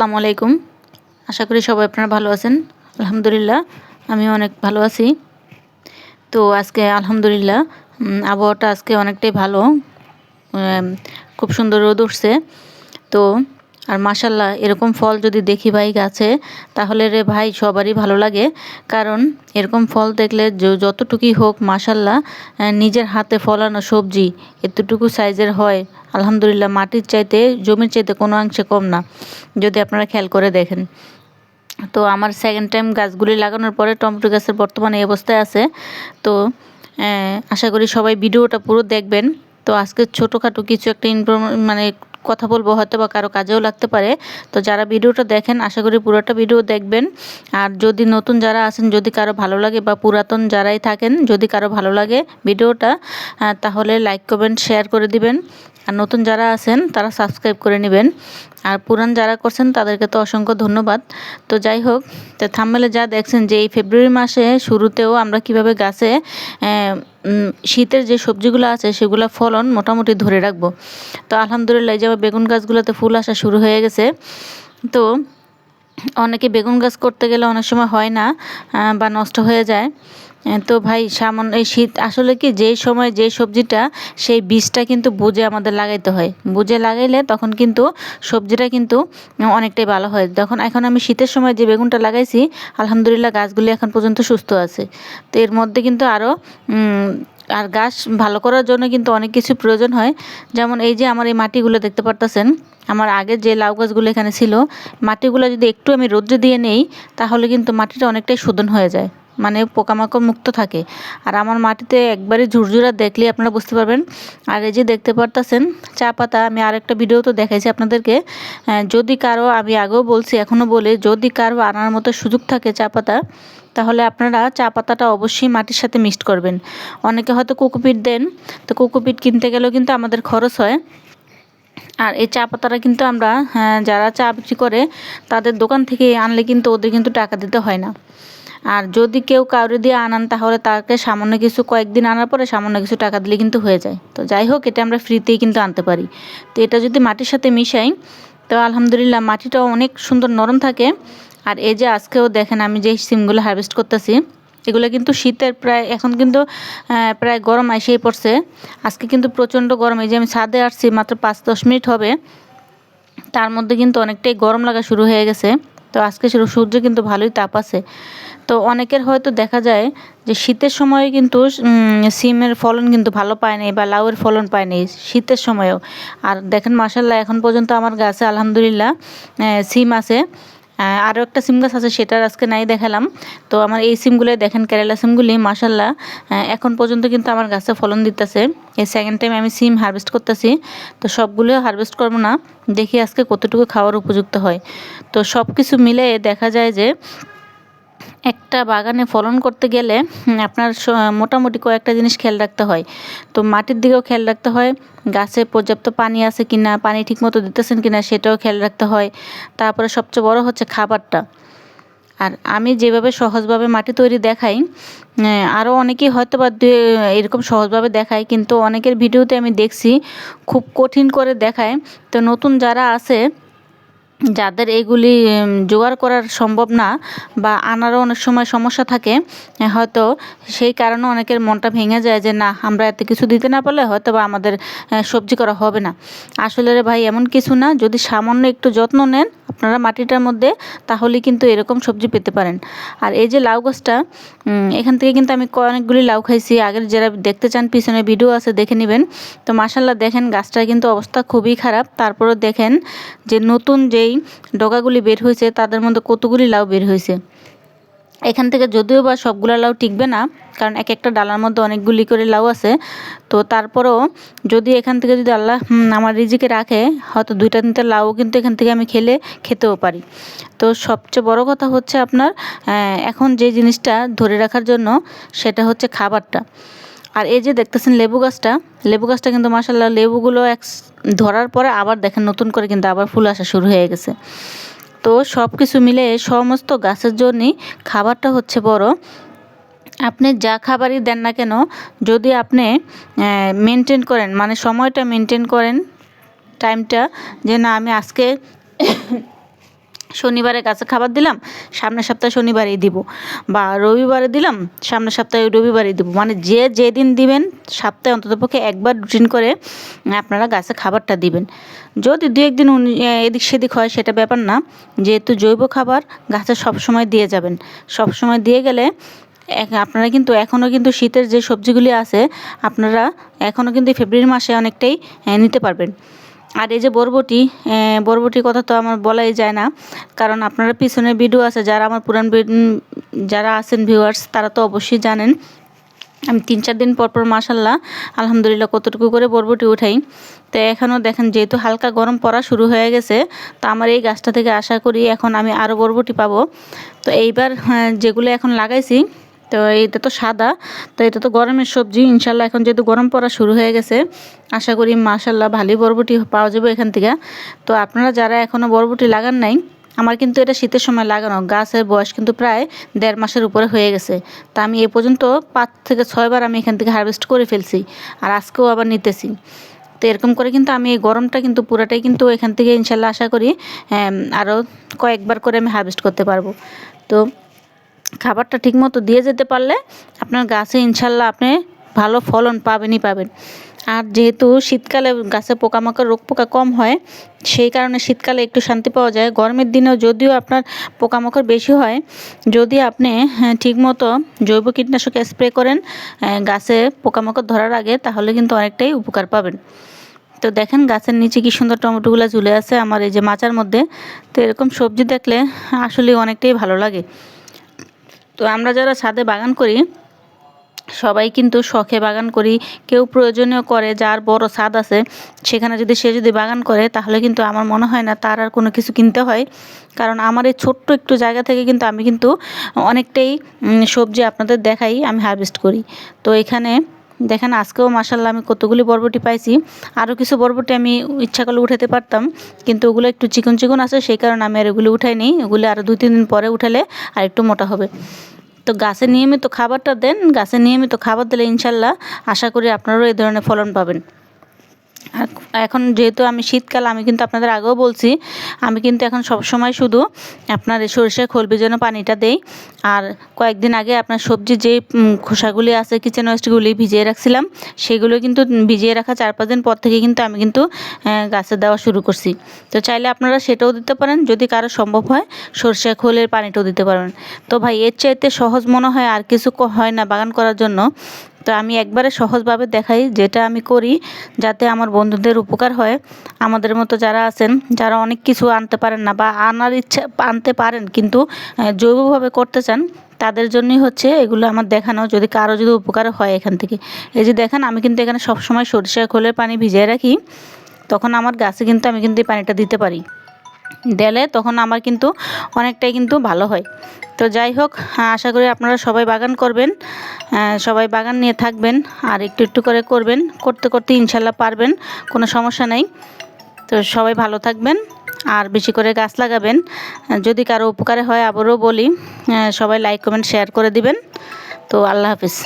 আসসালামু আলাইকুম। আশা করি সবাই আপনারা ভালো আছেন। আলহামদুলিল্লাহ, আমি অনেক ভালো আছি। তো আজকে আলহামদুলিল্লাহ আবহাওয়াটা আজকে অনেকটাই ভালো। খুব সুন্দর রোদ উঠছে। তো আর মাসাল্লাহ এরকম ফল যদি দেখি ভাই গাছে, তাহলে রে ভাই সবারই ভালো লাগে। কারণ এরকম ফল দেখলে যতটুকুই হোক মাসাল্লাহ নিজের হাতে ফলানো সবজি এতটুকু সাইজের হয়। আলহামদুলিল্লাহ, মাটির চাইতে, জমির চাইতে কোনো অংশে কম না। যদি আপনারা খেয়াল করে দেখেন। তো আমার সেকেন্ড টাইম গাছগুলি লাগানোর পরে টমেটো গাছের বর্তমানে এই অবস্থায় আছে। তো আশা করি সবাই ভিডিওটা পুরো দেখবেন। তো আজকে ছোটোখাটো কিছু একটা ইনফরম মানে কথা বলব হয়তো বা কারও কাজেও লাগতে পারে। তো যারা ভিডিওটা দেখেন, আশা করি পুরোটা ভিডিও দেখবেন। আর যদি নতুন যারা আছেন, যদি কারও ভালো লাগে বা পুরাতন যারাই থাকেন, যদি কারও ভালো লাগে ভিডিওটা তাহলে লাইক কমেন্ট শেয়ার করে দিবেন। আর নতুন যারা আছেন, তারা সাবস্ক্রাইব করে নেবেন। আর পুরান যারা করছেন, তাদেরকে তো অসংখ্য ধন্যবাদ। তো যাই হোক, তো থাম্বেলে যা দেখছেন যে এই ফেব্রুয়ারি মাসে শুরুতেও আমরা কীভাবে গাছে শীতের যে সবজিগুলো আছে, সেগুলো ফলন মোটামুটি ধরে রাখব। তো আলহামদুলিল্লাহ যে বেগুন গাছগুলোতে ফুল আসা শুরু হয়ে গেছে। তো অনেকে বেগুন গাছ করতে গেলে অনেক সময় হয় না বা নষ্ট হয়ে যায়। তো ভাই, সামান্য এই শীত, আসলে কি যেই সময় যে সবজিটা, সেই বীজটা কিন্তু বুঝে আমাদের লাগাইতে হয়। বুঝে লাগাইলে তখন কিন্তু সবজিটা কিন্তু অনেকটাই ভালো হয়। যখন এখন আমি শীতের সময় যে বেগুনটা লাগাইছি, আলহামদুলিল্লাহ গাছগুলি এখন পর্যন্ত সুস্থ আছে। তো এর মধ্যে কিন্তু আরও আর গাছ ভালো করার জন্য কিন্তু অনেক কিছু প্রয়োজন হয়। যেমন এই যে আমার এই মাটিগুলো দেখতে পারতেছেন, আমার আগে যে লাউ গাছগুলো এখানে ছিল, মাটিগুলো যদি একটু আমি রোদ্রে দিয়ে নেই, তাহলে কিন্তু মাটিটা অনেকটাই শোধন হয়ে যায়। মানে পোকামাকড় মুক্ত থাকে। আর আমার মাটিতে একবারে ঝুরঝুরা দেখলে আপনারা বুঝতে পারবেন। আর এই যে দেখতে পারতেছেন চা পাতা আমি আরেকটা ভিডিও তো দেখাইছি আপনাদেরকে। যদি কারও আমি আগেও বলছি এখনও বলে যদি কারও আনার মতো সুযোগ থাকে চা পাতা তাহলে আপনারা চা পাতাটা অবশ্যই মাটির সাথে মিক্সড করবেন। অনেকে হয়তো কোকোপিট দেন তো কোকোপিট কিনতে গেলেও কিন্তু আমাদের খরচ হয়। আর এই চা পাতাটা কিন্তু আমরা হ্যাঁ, যারা চা বিক্রি করে তাদের দোকান থেকে আনলে কিন্তু ওদের কিন্তু টাকা দিতে হয় না। আর যদি কেউ কাউরে দিয়ে আনান, তাহলে তাকে সামান্য কিছু কয়েকদিন আনার পরে সামান্য কিছু টাকা দিলে কিন্তু হয়ে যায়। তো যাই হোক, এটা আমরা ফ্রিতেই কিন্তু আনতে পারি। তো এটা যদি মাটির সাথে মিশাই, তো আলহামদুলিল্লাহ মাটিটাও অনেক সুন্দর নরম থাকে। আর এই যে আজকেও দেখেন আমি যে সিমগুলো হারভেস্ট করতেছি, এগুলো কিন্তু শীতের প্রায়, এখন কিন্তু প্রায় গরম এসেই পড়ছে। আজকে কিন্তু প্রচণ্ড গরম, এই যে আমি ছাদে আসছি, মাত্র পাঁচ দশ মিনিট হবে। তার মধ্যে কিন্তু অনেকটাই গরম লাগা শুরু হয়ে গেছে। তো আজকে সূর্য কিন্তু ভালোই তাপ আছে। তো অনেকের হয়তো দেখা যায় যে শীতের সময়ে কিন্তু সিমের ফলন কিন্তু ভালো পায় নাই বা লাউয়ের ফলন পায় নাই শীতের সময়ও। আর দেখেন মাসাল্লাহ এখন পর্যন্ত আমার গাছে আলহামদুলিল্লাহ সিম আছে। আরও একটা সিম গাছ আছে, সেটার আজকে নাই দেখালাম। তো আমার এই সিমগুলো দেখেন, কেরালা সিমগুলি মাসাল্লাহ এখন পর্যন্ত কিন্তু আমার গাছে ফলন দিতেছে। এই সেকেন্ড টাইম আমি সিম হারভেস্ট করতেছি। তো সবগুলো হারভেস্ট করব না, দেখি আজকে কতটুকু খাওয়ার উপযুক্ত হয়। তো সব কিছু মিলে দেখা যায় যে একটা বাগানে ফলন করতে গেলে আপনার মোটামুটি কয়েকটা জিনিস খেয়াল রাখতে হয়। তো মাটির দিকেও খেয়াল রাখতে হয়, গাছে পর্যাপ্ত পানি আছে কি না পানি ঠিকমতো দিতেছেন কি না সেটাও খেয়াল রাখতে হয়। তারপরে সবচেয়ে বড় হচ্ছে খাবারটা। আর আমি যেভাবে সহজভাবে মাটি তৈরি দেখাই আরও অনেকেই হয়তো বা এরকম সহজভাবে দেখায়, কিন্তু অনেকের ভিডিওতে আমি দেখছি, খুব কঠিন করে দেখায়। তো নতুন যারা আছে যাদের এগুলি জোগাড় করার সম্ভব না বা আনারও অনেক সময় সমস্যা থাকে হয়তো সেই কারণে অনেকের মনটা ভেঙে যায় যে, না, আমরা এত কিছু দিতে না পারলে হয়তো বা আমাদের সবজি করা হবে না। আসলে রে ভাই, এমন কিছু না। যদি সামান্য একটু যত্ন নেন আপনারা মাটিটার মধ্যে তাহলে কিন্তু এরকম সবজি পেতে পারেন। আর এই যে লাউ গাছটা এখান থেকে কিন্তু আমি অনেকগুলি লাউ খাইছি। আগের যারা দেখতে চান, পিছনে ভিডিও আছে, দেখে নেবেন। তো মাসাল্লাহ দেখেন, গাছটার কিন্তু অবস্থা খুবই খারাপ। তারপরে দেখেন যে নতুন যেই ডগাগুলি বের হয়েছে, তাদের মধ্যে কতগুলি লাউ বের হয়েছে। এখান থেকে যদিও বা সবগুলো লাউ টিকবে না, কারণ এক একটা ডালার মধ্যে অনেকগুলি করে লাউ আছে। তো তারপরেও যদি এখান থেকে যদি আল্লাহ আমার রিজিকে রাখে, হয়তো দুইটা তিনটা লাউ কিন্তু এখান থেকে আমি খেলে, খেতেও পারি। তো সবচেয়ে বড় কথা হচ্ছে আপনার এখন যে জিনিসটা ধরে রাখার জন্য, সেটা হচ্ছে খাবারটা। আর এই যে দেখতেছেন লেবু গাছটা লেবু গাছটা কিন্তু মাসাল্লাহ লেবুগুলো এক ধরার পরে আবার দেখেন নতুন করে কিন্তু আবার ফুল আসা শুরু হয়ে গেছে। তো সব কিছু মিলে সমস্ত গাছের জন্যই খাবারটা হচ্ছে বড়। আপনি যা খাবারই দেন না কেন, যদি আপনি মেনটেন করেন মানে সময়টা মেনটেন করেন টাইমটা যে না আমি আজকে শনিবারে গাছে খাবার দিলাম, সামনের সপ্তাহে শনিবারেই দিব। বা রবিবারে দিলাম, সামনের সপ্তাহে রবিবারেই দিব। মানে যে যেদিন দিবেন, সপ্তাহে অন্ততপক্ষে একবার রুটিন করে আপনারা গাছে খাবারটা দিবেন। যদি দু একদিন এদিক সেদিক হয়, সেটা ব্যাপার না। যেহেতু জৈব খাবার গাছে সবসময় দিয়ে যাবেন। সবসময় দিয়ে গেলে আপনারা কিন্তু এখনও কিন্তু শীতের যে সবজিগুলি আছে, আপনারা এখনও কিন্তু ফেব্রুয়ারি মাসে অনেকটাই নিতে পারবেন। আর এই যে বরবটি বরবটির কথা তো আমার বলাই যায় না কারণ আপনারা পিছনে ভিডিও আছে যারা আমার পুরান যারা আছেন ভিউয়ার্স তারা তো অবশ্যই জানেন। আমি তিন চার দিন পর পর মাসাল্লাহ আলহামদুলিল্লাহ কতটুকু করে বরবটি উঠাই। তো এখনও দেখেন যেহেতু হালকা গরম পড়া শুরু হয়ে গেছে তো আমার এই গাছটা থেকে আশা করি এখন আমি আরও বরবটি পাবো। তো এইবার হ্যাঁ, যেগুলো এখন লাগাইছি তো এটা তো সাদা, তো এটা তো গরমের সবজি। ইনশাল্লাহ এখন যেহেতু গরম পড়া শুরু হয়ে গেছে, আশা করি মাশাল্লাহ ভালোই বরবটি পাওয়া যাবে এখান থেকে। তো আপনারা যারা এখনও বরবটি লাগান নাই, আমার কিন্তু এটা শীতের সময় লাগানো, গাছের বয়স কিন্তু প্রায় দেড় মাসের উপরে হয়ে গেছে। তা আমি এ পর্যন্ত পাঁচ থেকে ছয়বার আমি এখান থেকে হারভেস্ট করে ফেলছি, আর আজকেও আবার নিতেছি। তো এরকম করে কিন্তু আমি এই গরমটা কিন্তু পুরাটাই কিন্তু এখান থেকে ইনশাল্লাহ আশা করি আরও কয়েকবার করে আমি হারভেস্ট করতে পারব। তো খাবারটা ঠিকমতো দিয়ে যেতে পারলে আপনার গাছে ইনশাল্লাহ আপনি ভালো ফলন পাবেনই পাবেন। আর যেহেতু শীতকালে গাছে পোকামাকড় রোগ পোকা কম হয় সেই কারণে শীতকালে একটু শান্তি পাওয়া যায়। গরমের দিনেও যদিও আপনার পোকামাকড় বেশি হয় যদি আপনি হ্যাঁ, ঠিকমতো জৈব কীটনাশক স্প্রে করেন গাছে পোকামাকড় ধরার আগে তাহলে কিন্তু অনেকটাই উপকার পাবেন। তো দেখেন গাছের নিচে কি সুন্দর টমেটোগুলো ঝুলে আছে আমার এই যে মাচার মধ্যে। তো এরকম সবজি দেখলে আসলে অনেকটাই ভালো লাগে। তো আমরা যারা ছাদে বাগান করি, সবাই কিন্তু শখে বাগান করি। কেউ প্রয়োজনীয় করে, যার বড় ছাদ আছে, সেখানে যদি সে যদি বাগান করে, তাহলে কিন্তু আমার মনে হয় না তার আর কোনো কিছু কিনতে হয়। কারণ আমার এই ছোট্ট একটু জায়গা থেকে কিন্তু আমি কিন্তু অনেকটাই সবজি আপনাদের দেখাই, আমি হারভেস্ট করি। তো এখানে দেখেন, আজকেও মাসাল্লাহ আমি কতগুলি বরবটি পাইছি। আরও কিছু বরবটি আমি ইচ্ছা করলে উঠাতে পারতাম, কিন্তু ওগুলো একটু চিকন চিকন আছে, সেই কারণে আমি আর এগুলো উঠাইনি ওগুলো আরও দুই, তিন দিন পরে উঠালে আর একটু মোটা হবে। তো গাছে নিয়মিত খাবারটা দেন, গাছে নিয়মিত খাবার দিলে ইনশাল্লাহ আশা করি আপনারাও এই ধরনের ফলন পাবেন। এখন যেহেতু আমি শীতকাল, আমি কিন্তু আপনাদের আগেও বলছি, আমি কিন্তু এখন সব সময় শুধু আপনার এই সরিষার খোল ভিজানো পানিটা দেই। আর কয়েকদিন আগে আপনার সবজি যে খোসাগুলি আছে কিচেন ওয়েস্টগুলি ভিজিয়ে রাখছিলাম, সেগুলো কিন্তু ভিজিয়ে রাখা চার পাঁচ দিন পর থেকে কিন্তু আমি কিন্তু গাছে দেওয়া শুরু করছি। তো চাইলে আপনারা সেটাও দিতে পারেন, যদি কারও সম্ভব হয় সরিষা খোলের পানিটাও দিতে পারেন তো ভাই, এর চাইতে সহজ মনে হয় আর কিছু হয় না বাগান করার জন্য। তো আমি একবারে সহজভাবে দেখাই যেটা আমি করি যাতে আমার বন্ধুদের উপকার হয়। আমাদের মতো যারা আছেন, যারা অনেক কিছু আনতে পারেন না বা আনার ইচ্ছা, আনতে পারেন কিন্তু জৈবভাবে করতে চান, তাদের জন্যই হচ্ছে এগুলো আমার দেখানো। যদি কারও যদি উপকার হয় এখান থেকে। এই যে দেখেন, আমি কিন্তু এখানে সবসময় সরিষার খোলের পানি ভিজিয়ে রাখি। তখন আমার গাছে কিন্তু আমি কিন্তু এই পানিটা দিতে পারি। দিলে তখন আমার কিন্তু অনেকটাই কিন্তু ভালো হয়। তো যাই হোক আশা করি আপনারা সবাই বাগান করবেন সবাই বাগান নিয়ে থাকবেন, আর একটু একটু করে করবেন, করতে করতে ইনশাল্লাহ পারবেন, কোনো সমস্যা নেই। তো সবাই ভালো থাকবেন, আর বেশি করে গাছ লাগাবেন, যদি কারও উপকারে হয় আবারও বলি সবাই লাইক কমেন্ট শেয়ার করে দিবেন। তো আল্লাহ হাফিজ।